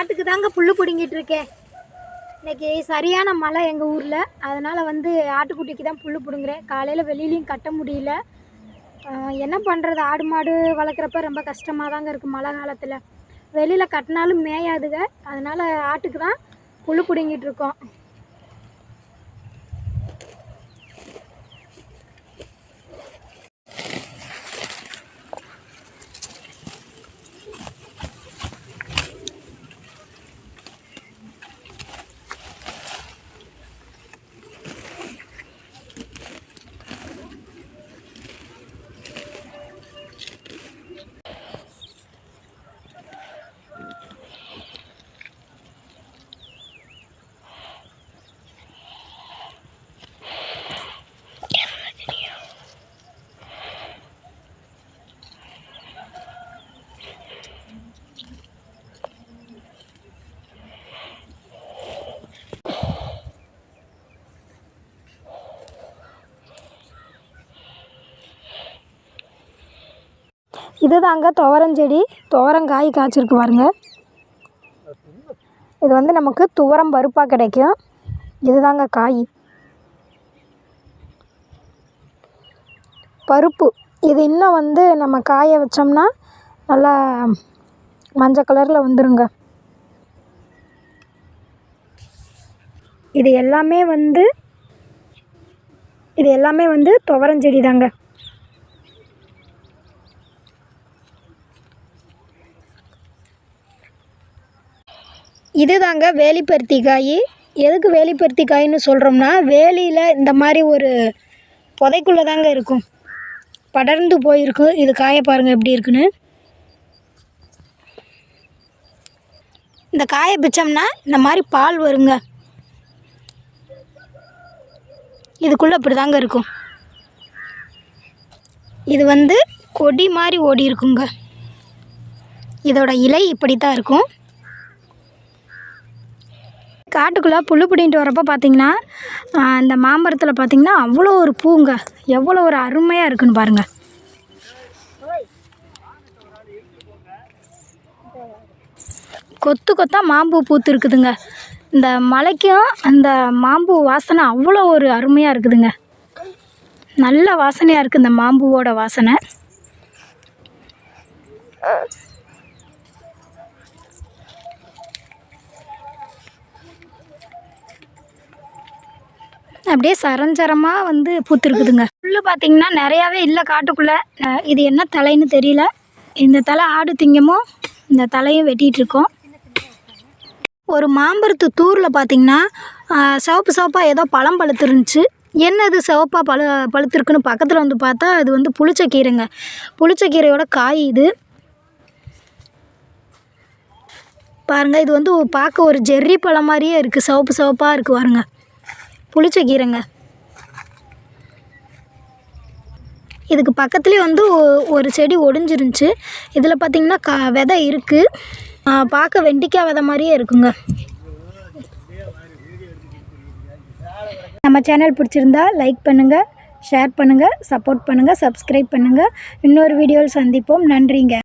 ஆட்டுக்கு தாங்க புல் பிடுங்கிட்டு இருக்கேன். இன்னைக்கு சரியான மழை எங்கள் ஊரில். அதனால் வந்து ஆட்டுக்குட்டிக்கு தான் புல் பிடுங்குறேன். காலையில் வெளியிலையும் கட்ட முடியல. என்ன பண்ணுறது ஆடு மாடு வளர்க்குறப்ப ரொம்ப கஷ்டமாக தாங்க இருக்குது மழை காலத்தில். வெளியில் கட்டினாலும் மேயாதுங்க. அதனால் ஆட்டுக்கு தான் புல் பிடுங்கிட்டு இருக்கோம். இது தாங்க துவரஞ்செடி துவரங்காய் காய்ச்சிருக்கு பாருங்க. இது வந்து நமக்கு துவரம் பருப்பாக கிடைக்கும். இதுதாங்க காய். பருப்பு. இது இன்னும் வந்து நம்ம காய வச்சோம்னா நல்லா மஞ்சள் கலரில் வந்துருங்க. இது எல்லாமே வந்து இது எல்லாமே வந்து துவரஞ்செடி தாங்க இதுதாங்க வேலிப்பருத்தி காய் எதுக்கு வேலிப்பருத்தி காயின்னு சொல்கிறோம்னா வேலியில் இந்த மாதிரி ஒரு புதைக்குள்ளே தாங்க இருக்கும். படர்ந்து போயிருக்கும் இது காய பாருங்கள் எப்படி இருக்குன்னு. இந்த காயை பிச்சோம்னா இந்த மாதிரி பால் வருங்க. இதுக்குள்ளே இப்படி தாங்க இருக்கும். இது வந்து கொடி மாதிரி ஓடி இருக்குங்க. இதோட இலை இப்படி தான் இருக்கும். காட்டுக்குள்ளே புல் பிடிங்கிட்டு வரப்போ பார்த்தீங்கன்னா இந்த மாமரத்தில் பார்த்தீங்கன்னா அவ்வளோ ஒரு பூங்க. எவ்வளோ ஒரு அருமையாக இருக்குன்னு பாருங்கள் கொத்து கொத்தாக மாம்பூ பூத்து இருக்குதுங்க இந்த மலைக்கும் அந்த மாம்பூ வாசனை அவ்வளோ ஒரு அருமையாக இருக்குதுங்க. நல்ல வாசனையாக இருக்குது இந்த மாம்பூவோட வாசனை. அப்படியே சரஞ்சரமாக வந்து பூத்துருக்குதுங்க. புல் பார்த்தீங்கன்னா நிறையாவே இல்லை காட்டுக்குள்ளே. இது என்ன தலைன்னு தெரியல. இந்த தலை ஆடு திங்கமோ இந்த தலையும் வெட்டிகிட்ருக்கோம் ஒரு மாம்பரத்து தூரில் பார்த்தீங்கன்னா சிவப்பு சிவப்பாக ஏதோ பழம் பழுத்துருந்துச்சு. என்ன இது சிவப்பாக பழு பழுத்துருக்குன்னு பக்கத்தில் வந்து பார்த்தா அது வந்து புளிச்சக்கீரைங்க. புளிச்சக்கீரையோட காய் இது. பாருங்கள் இது வந்து பார்க்க ஒரு ஜெர்ரி பழம் மாதிரியே இருக்குது சிவப்பு சிவப்பாக இருக்குது பாருங்கள் புளிச்ச கீரைங்க. இதுக்கு பக்கத்துலேயே வந்து ஒரு செடி ஒடிஞ்சிருந்துச்சு. இதில் பார்த்தீங்கன்னா கா விதை இருக்குது பார்க்க வெண்டிக்காய் விதை மாதிரியே இருக்குங்க. நம்ம சேனல் பிடிச்சிருந்தா லைக் பண்ணுங்கள் ஷேர் பண்ணுங்கள் சப்போர்ட் பண்ணுங்கள் சப்ஸ்கிரைப் பண்ணுங்கள் இன்னொரு வீடியோவில் சந்திப்போம். நன்றிங்க.